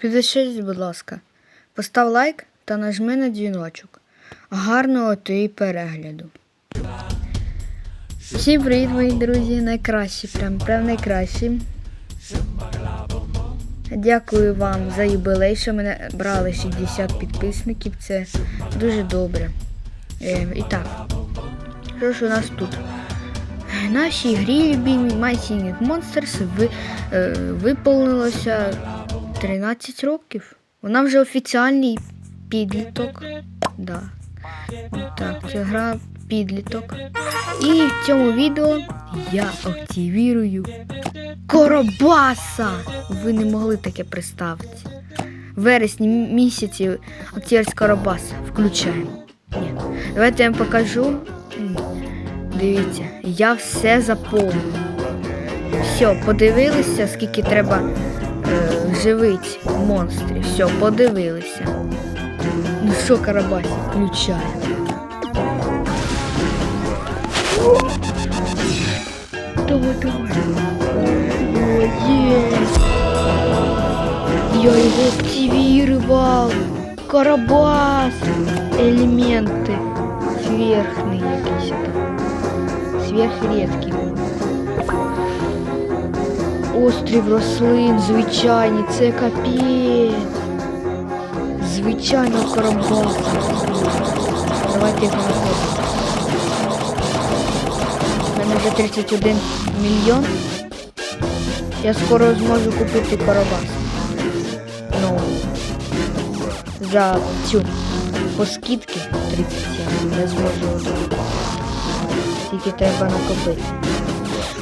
Підпишись, будь ласка, постав лайк та нажми на дзвіночок. Гарного тобі перегляду. Всім привіт, мої друзі, найкращі, прям прям найкращі. Дякую вам за юбилей, що мене брали 60 підписників. Це дуже добре. Е, і так, що ж у нас тут? Нашій грі любимій My Singing Monsters ви, е, виповнилося 13 років. Вона вже офіціальний підліток. Да. Так, це гра підліток. І в цьому відео я активірую Коробаса! Ви не могли таке представити. Вересні місяці активість Коробаса. Включаємо. Ні. Давайте я вам покажу. Дивіться, я все заповнив. Все, подивилися, скільки треба е, живить монстрів. Все, подивилися. Ну що, Карабасі, включаємо. Давай, давай. О, есть. Я его активировал. Карабас. Элементы. Сверхные якісь там. Сверхрідкі. Острів рослин, звичайні, це капець. Звичайно карабас. Давайте його знаходимо. У мене вже 31 мільйон. Я скоро зможу купити карабас. Ну, за цю по скидки 37 я зможу. Тільки треба накопити.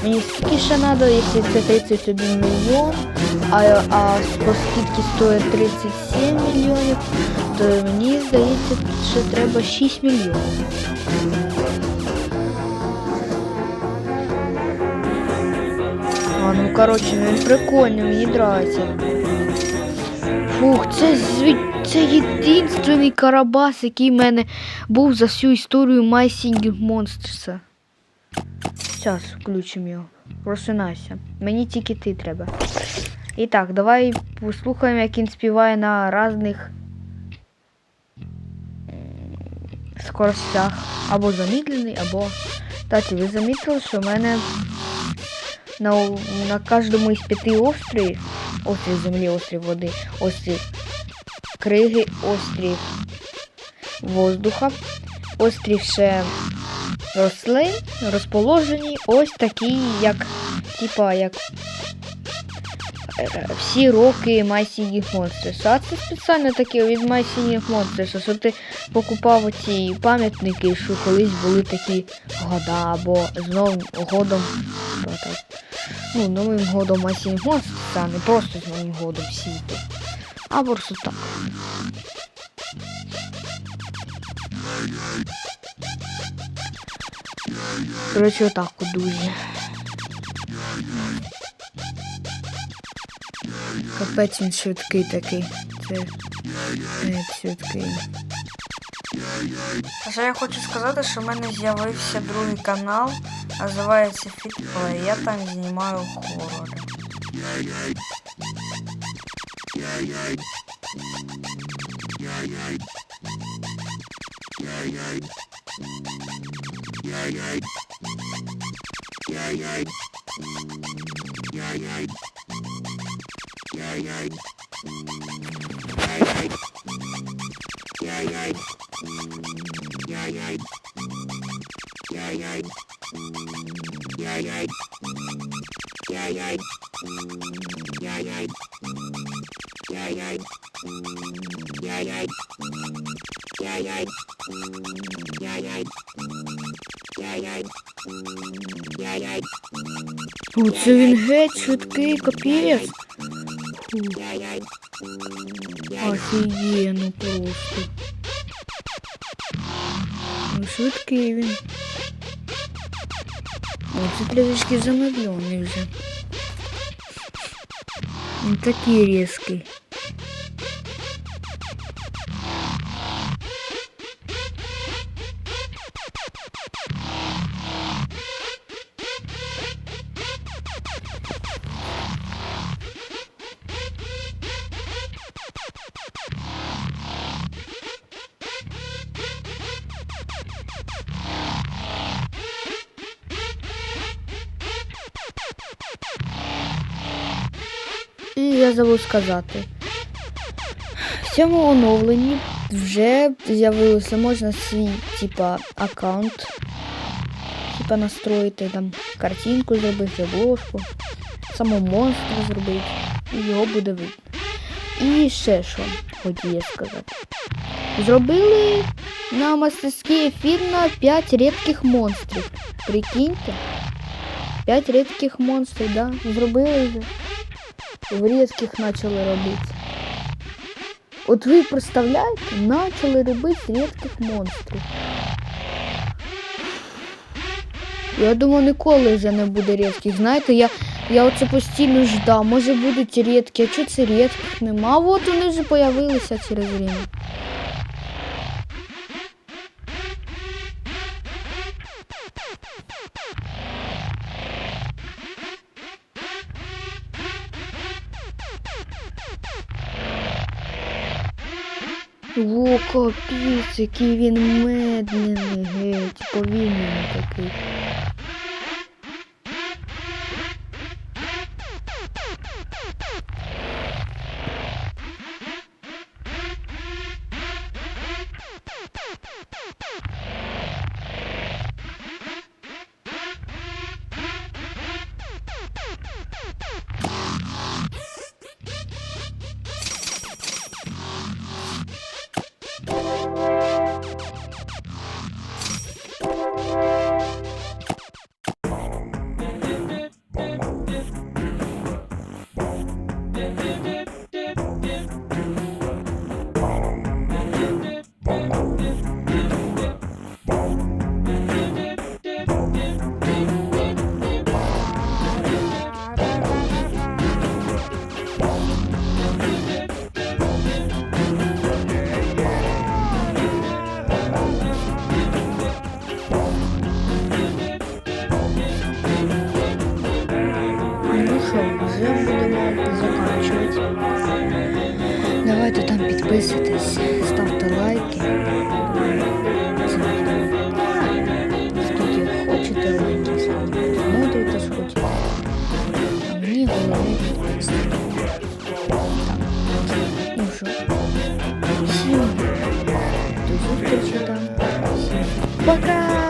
Мені скільки ще треба, якщо це 31 мільйон, а, а скидці стоїть 37 мільйонів, то мені здається, що треба 6 мільйонів. А, ну коротше, він прикольний, мені нравиться. Фух, це зві... це єдинственний карабас, який в мене був за всю історію Singing Monsters. Зараз включимо його. Просинайся. Мені тільки ти треба. І так, давай послухаємо, як він співає на різних скоростях. Або замедлений, або. Кстати, ви замітили, що в мене на, на кожному із п'яти островів, острів землі, острів води, острів криги, острів воздуха, острів ще рослин, розположені ось такі, як, типа, як е, всі роки My Singing Monsters. А це спеціально таке від My Singing Monsters, що ти покупав ці пам'ятники, що колись були такі года, або з новим годом. Ну, новим годом My Singing Monsters, а не просто з новим годом світу. А просто так. Коротше, отак от дуже. Капець він швидкий такий. Це не швидкий. А ще я хочу сказати, що в мене з'явився другий канал, називається FitPlay. Я там знімаю хорори. Yeah, yeah. Оце він геть швидкий, капець. Фу. Офігенно просто. Ну, швидкий він. О, це трішки замедлений вже. Не такий різкий. І я забув сказати. В цьому оновленні вже з'явилося можна свій, типа, аккаунт. Типа настроїти там картинку зробити, обложку, самого монстра зробити. І його буде видно. І ще що хотів я сказати. Зробили на мастерський ефір на 5 рідких монстрів. Прикиньте. 5 рідких монстрів, да? Зробили вже. В різких почали робити. От ви представляєте, почали робити рідких монстрів. Я думаю, ніколи вже не буде рідких. Знаєте, я, я оце постійно ждав. Може будуть рідкі, а чого це рідких нема? От вони вже з'явилися через время. О, капець, який він медленний, геть, повільний такий. Ну підписуйтесь, ставте лайки. Скільки хочете лайків, ставте. Смотрите, що хочете. А мені головне підписуйтесь. Так. Ну що, всім до зустрічі там. Всім пока!